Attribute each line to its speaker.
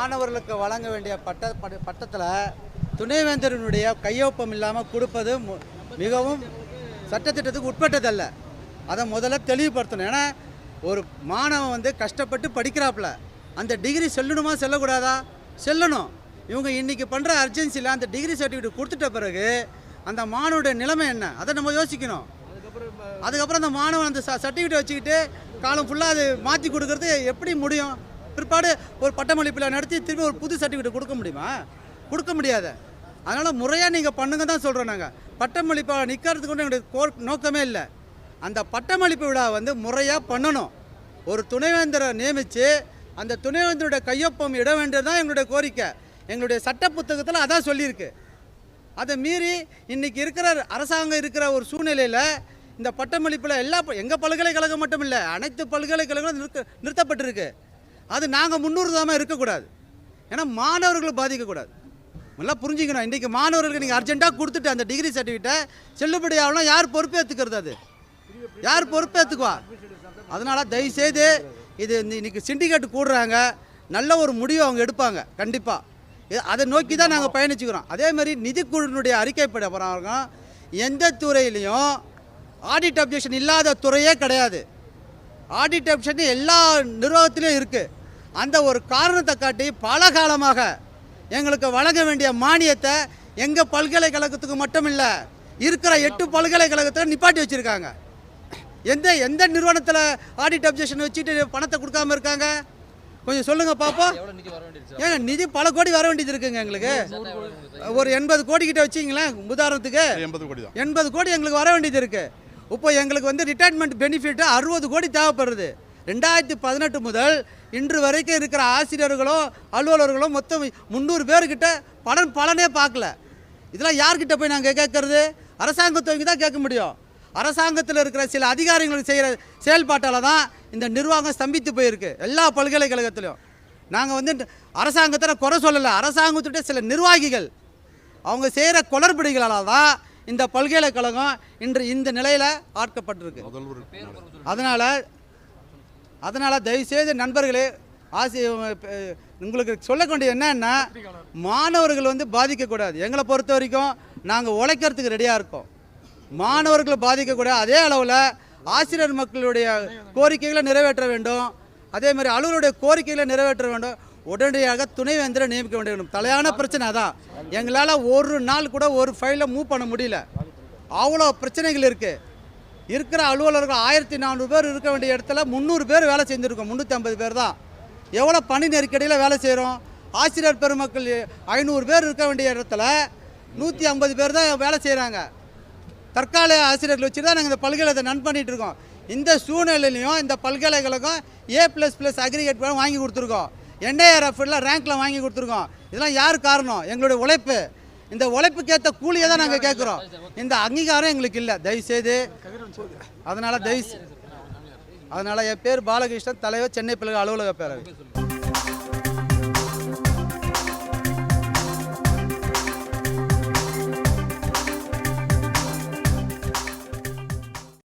Speaker 1: மாணவர்களுக்கு வழங்க வேண்டிய பட்ட பட்டத்தில் துணைவேந்தரனுடைய கையொப்பம் இல்லாமல் கொடுப்பது மு- மிகவும் சட்டத்திட்டத்துக்கு உட்பட்டதல்ல. அதை முதல்ல தெளிவுபடுத்தணும். ஏன்னா ஒரு மாணவன் வந்து கஷ்டப்பட்டு படிக்கிறாப்புல. அந்த டிகிரி செல்லணுமா செல்லக்கூடாதா? செல்லணும். இவங்க இன்றைக்கி பண்ணுற அர்ஜென்சியில் அந்த டிகிரி சர்டிஃபிகேட் கொடுத்துட்ட பிறகு அந்த மாணவனுடைய நிலைமை என்ன? அதை நம்ம யோசிக்கணும். அதுக்கப்புறம் அந்த மாணவன் அந்த சர்டிஃபிகேட் வச்சுக்கிட்டு காலம் ஃபுல்லாக அது மாற்றி கொடுக்கறது எப்படி முடியும்? பிற்பாடு ஒரு பட்டமளிப்பில் நடத்தி திரும்பி ஒரு புது சர்டிஃபிகேட் கொடுக்க முடியுமா? கொடுக்க முடியாது. அதனால் முறையாக நீங்கள் பண்ணுங்க தான் சொல்கிறோம் நாங்கள் பட்டமளிப்பாக நிற்கிறதுக்கு எங்களுக்கு எங்களுடைய கோர் நோக்கமே இல்லை. அந்த பட்டமளிப்பு விழா வந்து முறையாக பண்ணணும். ஒரு துணைவேந்தரை நியமித்து அந்த துணைவேந்தருடைய கையொப்பம் இட வேண்டியது தான் எங்களுடைய கோரிக்கை. எங்களுடைய சட்ட புத்தகத்தில் அதான் சொல்லியிருக்கு. அதை மீறி இன்றைக்கி இருக்கிற அரசாங்கம் இருக்கிற ஒரு சூழ்நிலையில் இந்த பட்டமளிப்பில் எல்லா எங்கள் பல்கலைக்கழகம் மட்டும் இல்லை அனைத்து பல்கலைக்கழகங்களும் நிறுத்த நிறுத்தப்பட்டிருக்கு. அது நாங்கள் முன்னுறுதாமல் இருக்கக்கூடாது. ஏன்னா மாணவர்களை பாதிக்கக்கூடாது. நல்லா புரிஞ்சுக்கணும். இன்றைக்கி மாணவர்களுக்கு நீங்கள் அர்ஜென்ட்டாக கொடுத்துட்டு அந்த டிகிரி சர்டிஃபிகேட்டை செல்லுபடி ஆகணும் யார் பொறுப்பேற்றுக்கிறது அது? யார் பொறுப்பேற்றுக்குவா அதனால் தயவுசெய்து இது இந்த- சிண்டிகேட் கூடுறாங்க. நல்ல ஒரு முடிவு அவங்க எடுப்பாங்க. கண்டிப்பாக அதை நோக்கி தான் நாங்கள் பயணிச்சுக்கிறோம். அதே மாதிரி நிதிக்குழுவினுடைய அறிக்கைப்பட பிரகாரம் எந்த துறையிலையும் ஆடிட் அப்ஜெக்ஷன் இல்லாத துறையே கிடையாது. ஆடிட் அப்ஜெக்ஷன் எல்லா நிர்வாகத்திலையும் இருக்குது அந்த ஒரு காரணத்தை காட்டி பல காலமாக எங்களுக்கு வழங்க வேண்டிய மானியத்தை எங்கள் பல்கலைக்கழகத்துக்கு மட்டும் இல்லை இருக்கிற எட்டு பல்கலைக்கழகத்தில் நிப்பாட்டி வச்சுருக்காங்க. எந்த எந்த நிறுவனத்தில் ஆடிட் அப்ஜெக்ஷன் வச்சுட்டு பணத்தை கொடுக்காம இருக்காங்க? கொஞ்சம் சொல்லுங்க பாப்போம்
Speaker 2: எவ்வளோ நிதி வர வேண்டியது
Speaker 1: ஏங்க நிதி பல கோடி வர வேண்டியது இருக்குங்க எங்களுக்கு. ஒரு எண்பது கோடி கிட்ட வச்சிங்களேன் உதாரணத்துக்கு.
Speaker 3: எண்பது கோடி
Speaker 1: எண்பது கோடி எங்களுக்கு வர வேண்டியது இருக்கு. இப்போ எங்களுக்கு வந்து ரிட்டையர்மெண்ட் பெனிஃபிட் அறுபது கோடி தேவைப்படுது ரெண்டாயிரத்தி பதினெட்டு முதல் இன்று வரைக்கும் இருக்கிற ஆசிரியர்களும் அலுவலர்களும் மொத்தம் முந்நூறு பேர்கிட்ட பலன் பலனே பார்க்கல. இதெல்லாம் யார்கிட்ட போய் நாங்கள் கேட்கறது? அரசாங்கத்தை தான் கேட்க முடியும். அரசாங்கத்தில் இருக்கிற சில அதிகாரிகள் செய்கிற செயல்பாட்டால் தான் இந்த நிர்வாகம் ஸ்தம்பித்து போயிருக்கு எல்லா பல்கலைக்கழகத்திலையும் நாங்கள் வந்து அரசாங்கத்தில் குறை சொல்லலை. அரசாங்கத்துடைய சில நிர்வாகிகள் அவங்க செய்கிற குளறுபடிகளால் தான் இந்த பல்கலைக்கழகம் இன்று இந்த நிலையில் ஆட்கப்பட்டிருக்கு. அதனால் அதனால் தயவுசெய்து நண்பர்களே ஆசி உங்களுக்கு சொல்ல வேண்டியது என்னன்னா மாணவர்கள் வந்து பாதிக்கக்கூடாது. எங்களை பொறுத்த வரைக்கும் நாங்கள் உழைக்கிறதுக்கு ரெடியாக இருக்கோம். மாணவர்களை பாதிக்கக்கூடாது. அதே அளவில் ஆசிரியர் மக்களுடைய கோரிக்கைகளை நிறைவேற்ற வேண்டும். அதே மாதிரி அலுவலருடைய கோரிக்கைகளை நிறைவேற்ற வேண்டும். உடனடியாக துணைவேந்தரை நியமிக்க வேண்டும். தலையான பிரச்சனை தான் எங்களால் ஒரு நாள் கூட ஒரு ஃபைலை மூவ் பண்ண முடியல. அவ்வளோ பிரச்சனைகள் இருக்குது இருக்கிற அலுவலர்கள் ஆயிரத்தி நானூறு பேர் இருக்க வேண்டிய இடத்துல முந்நூறு பேர் வேலை செஞ்சுருக்கோம். முந்நூற்றி பேர் தான். எவ்வளோ பணி நெருக்கடியில் வேலை செய்கிறோம் ஆசிரியர் பெருமக்கள் ஐநூறு பேர் இருக்க வேண்டிய இடத்துல நூற்றி ஐம்பது பேர் தான் வேலை செய்கிறாங்க தற்காலிக ஆசிரியர்கள் வச்சு தான் நாங்கள் இந்த பல்கலைக்கழகத்தை நன் பண்ணிகிட்டு இருக்கோம். இந்த சூழ்நிலையிலையும் இந்த பல்கலைக்கழகம் ஏ ப்ளஸ் ப்ளஸ் அக்ரிகேட் வாங்கி கொடுத்துருக்கோம். என்ஐஆர்எஃப்ல ரேங்கில் வாங்கி கொடுத்துருக்கோம். இதெல்லாம் யார் காரணம்? எங்களுடைய உழைப்பு. இந்த உழைப்புக்கேற்ற கூலியை தான் நாங்கள் கேட்குறோம் இந்த அங்கீகாரம் எங்களுக்கு இல்லை. தயவுசெய்து. அதனால் தயவு அதனால் என் பேர் பாலகிருஷ்ணன் தலைவர் சென்னை பிள்ளைகள் அலுவலக பேரவை